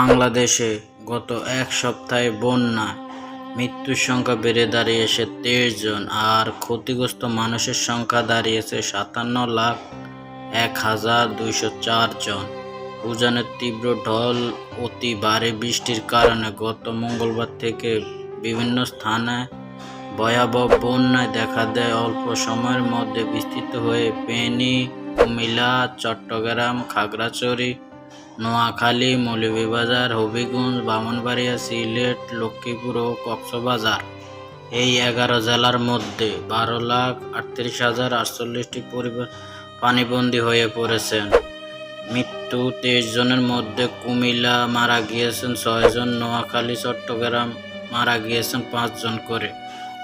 বাংলাদেশে গত এক সপ্তাহে বন্যা, মৃত্যুর সংখ্যা বেড়ে দাঁড়িয়েছে তেইশ জন, আর ক্ষতিগ্রস্ত মানুষের সংখ্যা দাঁড়িয়েছে সাতান্ন লাখ এক হাজার দুইশো চার জন। উজানের তীব্র ঢল, অতি ভারী বৃষ্টির কারণে গত মঙ্গলবার থেকে বিভিন্ন স্থানে ভয়াবহ বন্যায় দেখা দেয়। অল্প সময়ের মধ্যে বিস্তৃত হয়ে ফেনী কুমিল্লা, চট্টগ্রাম, খাগড়াছড়ি নোয়াখালী, মৌলভীবাজার, হবিগঞ্জ, বামনবাড়িয়া, সিলেট, লক্ষ্মীপুর ও কক্সবাজার। এই এগারো জেলার মধ্যে বারো লাখ আটত্রিশ হাজার আটচল্লিশটি পরিবার পানিবন্দী হয়ে পড়েছেন। মৃত্যু তেইশ জনের মধ্যে কুমিল্লা মারা গিয়েছেন ছয়জন নোয়াখালী, চট্টগ্রাম মারা গিয়েছেন পাঁচজন করে।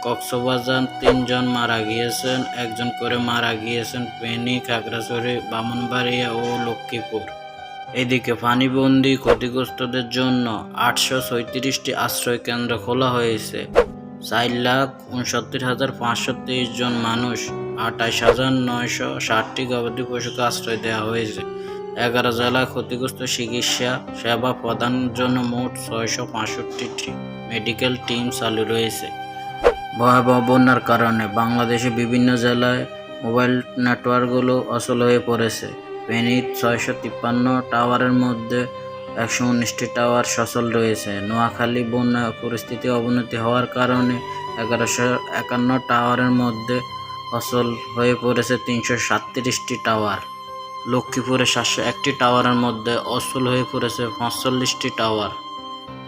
কক্সবাজার তিনজন মারা গিয়েছেন, একজন করে মারা গিয়েছেন, ফেনী, খাগড়াছড়ি, বামনবাড়িয়া ও লক্ষ্মীপুর। এদিকে পানিবন্দী ক্ষতিগ্রস্তদের জন্য আটশো ছয়ত্রিশটি আশ্রয় কেন্দ্র খোলা হয়েছে। চার লাখ উনসত্তর হাজার পাঁচশো তেইশ জন মানুষ আঠাশ হাজার নয়শো ষাটটি গবাদি পশুকে আশ্রয় দেওয়া হয়েছে। এগারো জেলায় ক্ষতিগ্রস্ত চিকিৎসা সেবা প্রদানের জন্য মোট ছয়শো পঁয়ষট্টিটি মেডিকেল টিম চালু রয়েছে। ভয়াবহ বন্যার কারণে বাংলাদেশে বিভিন্ন জেলায় মোবাইল নেটওয়ার্কগুলো অচল হয়ে পড়েছে। ফেনীর ছয়শো তিপ্পান্ন টাওয়ারের মধ্যে একশো উনিশটি টাওয়ার সচল রয়েছে। নোয়াখালী বন্যা পরিস্থিতি অবনতি হওয়ার কারণে এগারোশো একান্ন টাওয়ারের মধ্যে অচল হয়ে পড়েছে তিনশো সাতত্রিশটি টাওয়ার। লক্ষ্মীপুরে সাতশো একটি টাওয়ারের মধ্যে অচল হয়ে পড়েছে পঁয়তাল্লিশটি টাওয়ার।